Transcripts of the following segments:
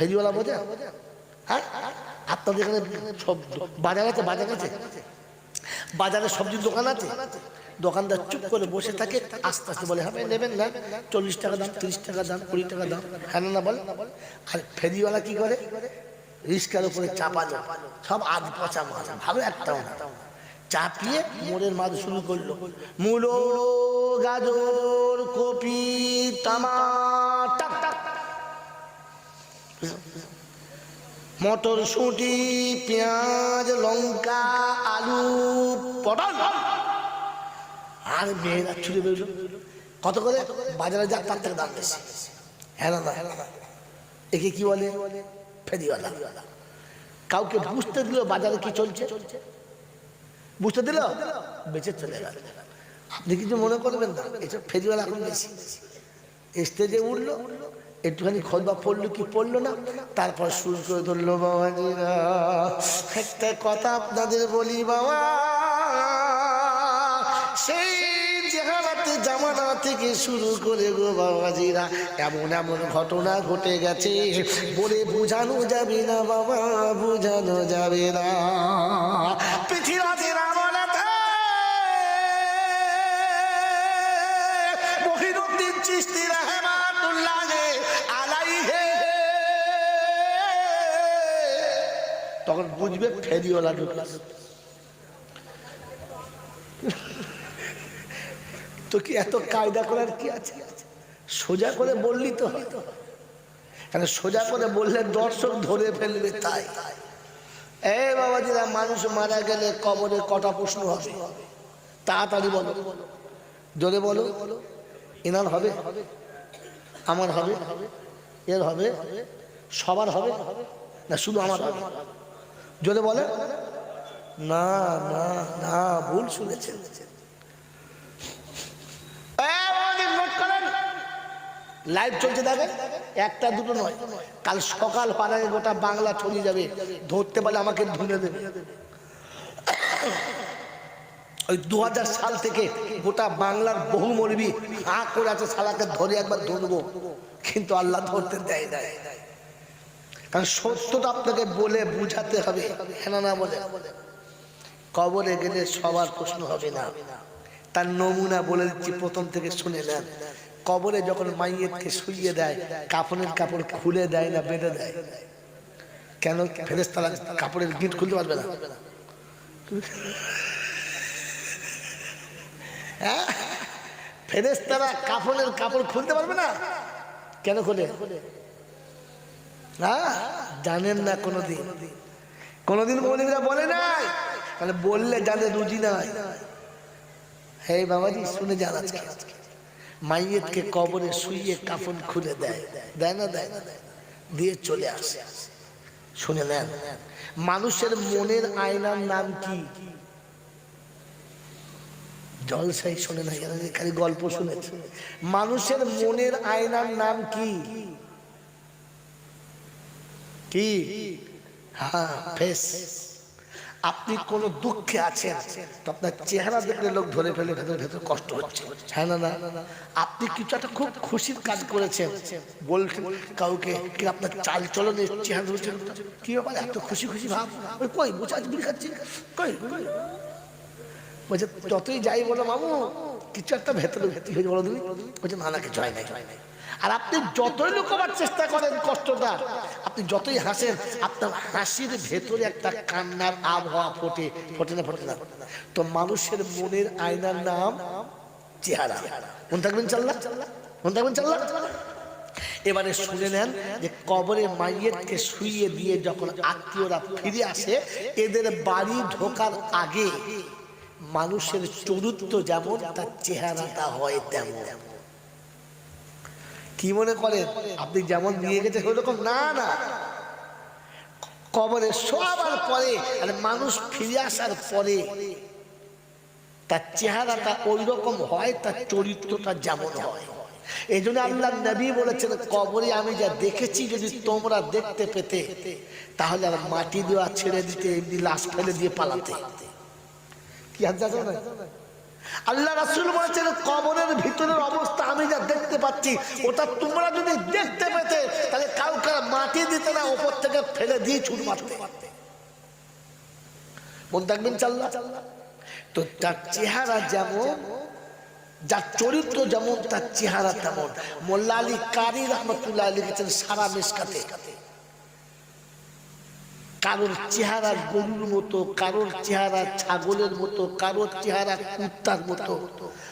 ফেরিওয়ালা বোঝা হ্যাঁ? আপনাদের এখানে সব বাজার আছে বাজার আছে? বাজারে সবজির দোকান আছে? দোকানদার চুপ করে বসে থাকে, আস্তে আস্তে বলে হবে নেবেন না। চল্লিশ টাকা দাম, তিরিশ টাকা দাম, কুড়ি টাকা দাম। হ্যাঁ না বলে? আর ফেরিওয়ালা কি করে? রিস্কার উপরে চাপালো সব আধ পচা মাছ, ভালো একটাও না চাপিয়ে মোড়ের মাছ শুরু করল। মূলো, গাজর, কপি টমাটার মটরশুঁটি পেঁয়াজ, লঙ্কা, আলু, পটল। আর মেয়েরা ছুটে বেরোলো। কত করে? বাজারে যা, তার থেকে দাম বেশি। হ্যাঁ না একে কি বলে? ফেরিওয়ালা কাউকে বুঝতে দিল বাজারে কি চলছে? বুঝতে দিল? বেঁচে চলে গেল। আপনি কিছু মনে করবেন না, এসব ফেরিওয়ালা এখন বেশি। স্টেজে উঠল একটুখানি খোদবা পড়ল কি পড়ল না? তারপর শুরু করে ধরলো, বাবাজিরা, একটা কথা আপনাদের বলি, বাবা। সেই জেহারাতে জামানা থেকে শুরু করে গো, বাবাজিরা, এমন এমন ঘটনা ঘটে গেছে। বলে বোঝানো যাবে না, বাবা, বোঝানো যাবে না। পৃথিবীর আমলাতে মহিনুদ্দিন চিস্তি আলাইহে তখন বুঝবে ফেরিওয়ালা ঢুকে তো কি এত কায়দা করার কি আছে? সোজা করে বললি তো হয়তো সোজা করে বললে দর্শক ধরে ফেলবে তাই। এ বাবা বাবাজিরা, মানুষ মারা গেলে কবরে কটা প্রশ্ন হবে? তাড়াতাড়ি বলো। জোরে বলো। এনার হবে? আমার হবে, এর হবে, সবার হবে, না শুধু আমার হবে। যদি বলে, না না না, ভুল শুনেছেন। লাইভ চলছে দেখে একটা দুটো নয়। কাল সকাল পাড়ায় গোটা বাংলা ছড়িয়ে যাবে। ধরতে পারলে আমাকে ধুনে দেবে। ওই দু হাজার সাল থেকে গোটা বাংলার বহু মরবি হাঁ করে আছে সালাকে ধরে একবার ধরবো। কিন্তু আল্লাহ ধরতে দেয় দেয় কারণ সত্যটা আপনাকে বলে বুঝাতে হবে হ্যাঁ না বলে। কবরে গেলে সবার প্রশ্ন হবে না। তার নমুনা বলে দিচ্ছি, প্রথম থেকে শুনে নেন। কবরে যখন মাইয়েতকে শুইয়ে দেয় কাপড়ের কাপড় খুলে দেয় না বেঁধে দেয়? কেন? ফেরেস্তারা কাপড়ের গিট খুলতে পারবে না। হ্যাঁ? ফেরেস্তারা কাপড়ের কাপড় খুলতে পারবে না? কেন খুলে? হ্যাঁ? জানেন না কোনোদিন। কোনোদিন মৌলিকরা বলে নাই। তাহলে বললে জানে রুজি নাই। হে বাবাজি, শুনে যান আজকে। মাইয়েতকে কবরে শুইয়ে কাফন খুলে দেয়। দেয় না দেয়? না দিয়ে চলে আসে। শুনে নেন। মানুষের মনের আয়নার নাম কি? জলসাই শোনে না খালি গল্প শুনেছে। মানুষের মনের আয়নার নাম কি? কি? হ্যাঁ আপনি কোন দুঃখে আছেন, তো আপনার চেহারা দেখলে লোক ধরে ফেলে, ভেতরে ভেতরে কষ্ট হচ্ছে। হ্যাঁ না না? আপনি কিছু একটা খুব খুশির কাজ করেছেন। বলছেন কাউকে কি আপনার চাল চলনে চেহারা ধরছেন? কি ব্যাপার, এত খুশি খুশি ভাব? কই আজ বিড়ি খাচ্ছি? কই? বলছে, যতই যাই বলো মামু, কিছু একটা ভেতরে ভেতরে হয়েছে বলো তুমি। বলছে, না না, কিছু হয় নাই। হয় নাই আর আপনি যতই লুকোবার চেষ্টা করেন কষ্টটা, আপনি যতই হাসেন, আপনার হাসির ভেতরে একটা কান্নার আবহাওয়া ফোটে ফোটে না ফোটে না। তো মানুষের মনের আয়নার নাম চেহারা। মন থাকবেন চাল্লা মন থাকবেন চাল্লা এবারে শুনে নেন যে কবরে মাইয়েতকে শুইয়ে দিয়ে যখন আত্মীয়রা ফিরে আসে, এদের বাড়ি ঢোকার আগে মানুষের চরিত্র যেমন, তার চেহারাটা হয় তেমন। কি মনে করেন আপনি যেমন নিয়ে গেছেন ওরকম? না না। কবরে শোয়াবার পরে, আর মানুষ ফিরে আসার পরে তার চেহারাটা ওই রকম হয়, তার চরিত্রটা যেমন হয়। এই জন্য আল্লাহ নবী বলেছেন, কবরে আমি যা দেখেছি, যদি তোমরা দেখতে পেতে, তাহলে আর মাটি দেওয়া ছেড়ে দিতে, এমনি লাশ ফেলে দিয়ে পালাতে। কি আর আল্লাহ রাসুল বলেছেন, কবরের ভিতরের অবস্থা আমি যা দেখতে পাচ্ছি, ওটা তোমরা যদি দেখতে পেতে, তাহলে কাউকে মাটি দিতে না, ওপর থেকে ফেলে দিয়ে ছুট মারতে। মন থাকবেন চাল্লা তো তার চেহারা যেমন, যার চরিত্র যেমন, তার চেহারা তেমন। মোল্লা আলী কারি রহমতুল্লাহ আলী সারা মেসকাতে। কারোর চেহারা গরুর মতো, কারোর চেহারা ছাগলের মতো, কারোর চেহারা কুত্তার মতো।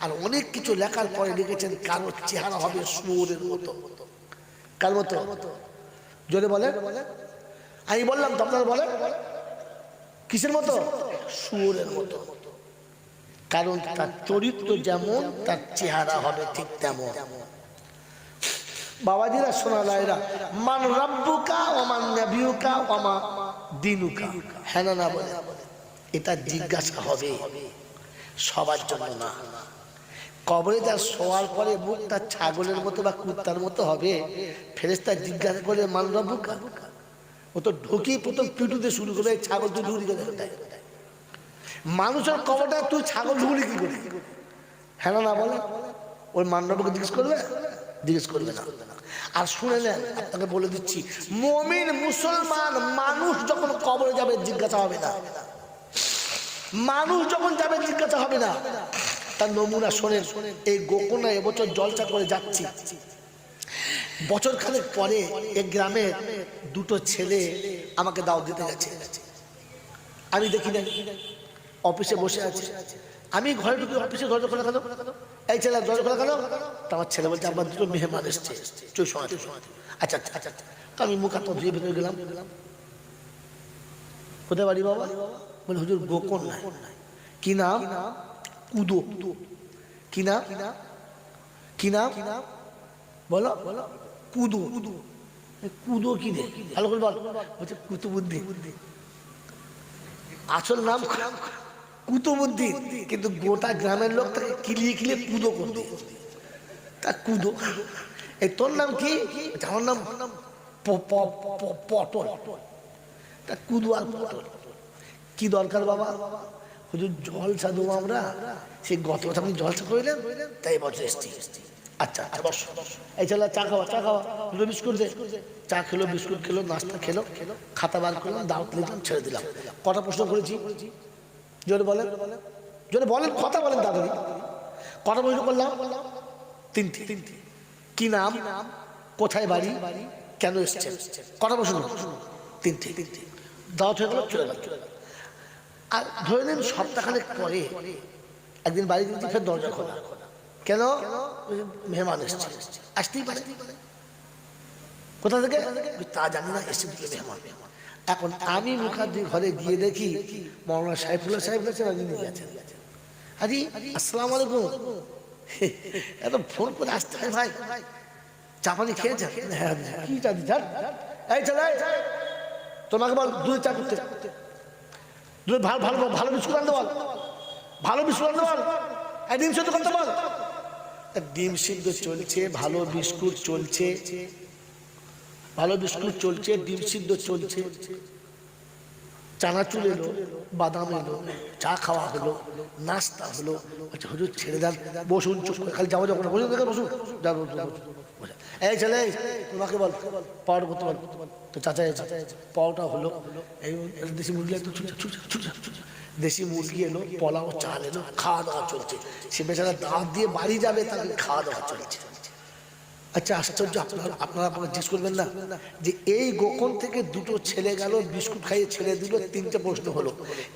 আর অনেক কিছু লেখার পরে লিখেছেন, কারোর চেহারা হবে শুয়োরের মতো। কার মতো? জোরে বলে। আমি বললাম তো, আপনারা বলে কিসের মতো? শুয়োরের মতো। কারণ তার চরিত্র যেমন, তার চেহারা হবে ঠিক তেমন। বাবাজিরা শোনা লাইরা মান রাব্বুকা ওমান নাবিয়ুকা ওমা দিনুকা। হ্যাঁ না বলে, এটা জিজ্ঞাসা হবে। সবার জন্য না। কবরে যা শোয়ার পরে মুখটা ছাগলের মতো বা কুত্তার মতো হবে ফেরেস্তা জিজ্ঞাসা করে মান রাব্বুকা ও তো ঢুকি প্রথম পিটুতে শুরু করে ছাগল তো ঢুকি গেলে মানুষের কবরটা তুই ছাগল ঢুকলি কি করে? হ্যাঁ না বলে ওই মান্ডবকে জিজ্ঞেস করবে? জিজ্ঞেস করবে না। আর শুনে নেন আপনাকে বলে দিচ্ছি, মমিন মুসলমান মানুষ যখন কবরে যাবে, জিজ্ঞাসা হবে না। মানুষ যখন যাবে, জিজ্ঞাসা হবে না। তার নমুনা শোনেন, এই গোপনা এবছর জলসা করে যাচ্ছি। বছর খানেক পরে এক গ্রামের দুটো ছেলে আমাকে দাও দিতে গেছে। আমি দেখি না অফিসে বসে আছে। আমি ঘরে ঢুকে অফিসে দরজা খোলা কেন? এই ছেলে দরজা খোলা কেন? আমার ছেলে বলছে আমার দুটো মেহমান এসছে। চুই সময় আচ্ছা আচ্ছা আচ্ছা আমি মুখ হাত ধুয়ে ভেতরে গেলাম। কোথায় বাড়ি বাবা? বলে হুজুর গোকন নাই। কি নাম? কুদো কি নাম? কি নাম? বলো। বলো কুদো কুদো কি দে ভালো করে বল। বলছে কুতুবুদ্দি আসল নাম কুতুবুদ্দিন কিন্তু গোটা গ্রামের লোক তাকে কিলিয়ে কিলিয়ে কুদো করতো। তা কুদো? এই তোর নাম কি? আমার নাম পটল। তা কুদো আর পটল। কি দরকার বাবা? হুজুর জলসা দেবো আমরা, সেই গত বছর আপনি জলসা করলেন তাই বছর এসছি। আচ্ছা আচ্ছা এই চলো চা খাওয়া চা খাওয়া। দুটো বিস্কুট দে। চা খেলো, বিস্কুট খেলো, নাস্তা খেলো, খাতা বার করলাম, দাওয়াত নিলাম, ছেড়ে দিলাম। কটা প্রশ্ন করেছি? জোরে বলেন। জোরে বলেন, কথা বলেন দাদা কটা প্রশ্ন করলাম তিনটি। তিনটি কি নাম? কোথায় বাড়ি? কেন এসছেন? কটা প্রশ্ন তিনটি। তিনটি দাওয়াত হয়ে গেল, চলে গেল। আর ধরে নিন, সপ্তাহখানেক পরে একদিন বাড়ি দিতে ফের দরজা খোলা। কেন? মেহমান এসছে। আসতেই পারে। কোথা থেকে? তা জানি না এসে দিকে মেহমান। এখন আমি মুখার্জি ঘরে গিয়ে দেখি মৌলানা সাইফুল্লাহ সাহেব গেছেন আর ইনি গেছেন আরে আসসালামু আলাইকুম। এত ফোন করে আসতে হয় ভাই। চা পানি খেয়েছেন? হ্যাঁ কি চা দিচ্ছ এই চলে তোমাকে বল দুধ চা করতে। দুধ ভালো ভালো ভালো বিস্কুট আনতে বল। ভালো বিস্কুট আনতে বল। ডিম সিদ্ধ করতে বল। ডিম সিদ্ধ চলছে, ভালো বিস্কুট চলছে। ভালো বিস্কুট চলছে, ডিম সিদ্ধ চলছে। চানাচুর এলো, বাদাম এলো, চা খাওয়া হলো, নাস্তা হলো। হুজুর, ছেড়ে দেন, বসুন, চুপ খালি যাব যখন। বসুন দেখে বসুন। যাব এই ছেলে, তোমাকে বল পাওয়াটা করতে বল। তো চাচা এসে, পাওয়াটা হলো। এই দেশি মুরগি একটু দেশি মুরগি এলো, পোলাও, চাল এলো, খাওয়া দাওয়া চলছে। সে বেচারা দাঁত দিয়ে বাড়ি যাবে তাকে খাওয়া দাওয়া চলছে। আচ্ছা আশ্চর্য, আপনারা আপনারা জিজ্ঞেস করবেন না? যে এই গোকন থেকে দুটো ছেলে গেল, বিস্কুট খাইয়ে ছেড়ে দিল, তিনটে প্রশ্ন হলো।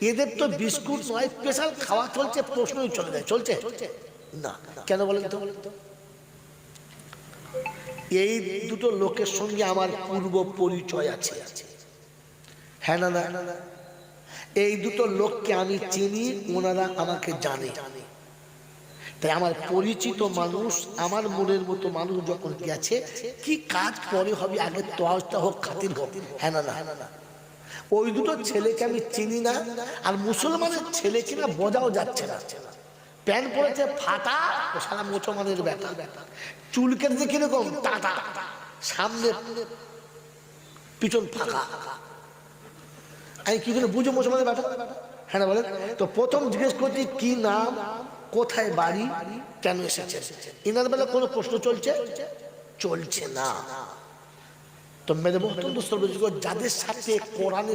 এদের তো বিস্কুট নয়, স্পেশাল খাওয়া চলছে, প্রশ্নই চলে যায়। চলছে? না। কেন বলেন তো? এই দুটো লোকের সঙ্গে আমার পূর্ব পরিচয় আছে। হ্যাঁ না না? এই দুটো লোককে আমি চিনি, ওনারা আমাকে জানে জানে। তাই আমার পরিচিত মানুষ, আমার মনের মতো মানুষ যখন গেছে, কি কাজ পরে হবে, আগে তোয়াজটা হোক, খাতির হোক। হ্যাঁ না না। ওই দুটো ছেলেকে আমি চিনি না, আর মুসলমানের ছেলে কিনা বোঝাও যাচ্ছে না। প্যান্ট পরেছে ফাটা সারা মুসলমানের ব্যাটা। চুল কেটেছে কীরকম, টাটা। সামনে পিছন ফাঁকা। আমি কি করে বুঝো মুসলমানের ব্যাটা হ্যাঁ বলেন? তো প্রথম জিজ্ঞেস করছি, কি নাম? কোথায় বাড়ি কেন এসেছে ইনার বেলা কোনো প্রশ্ন চলছে? চলছে না। তো মেরে মহতম যাদের সাথে কোরআনের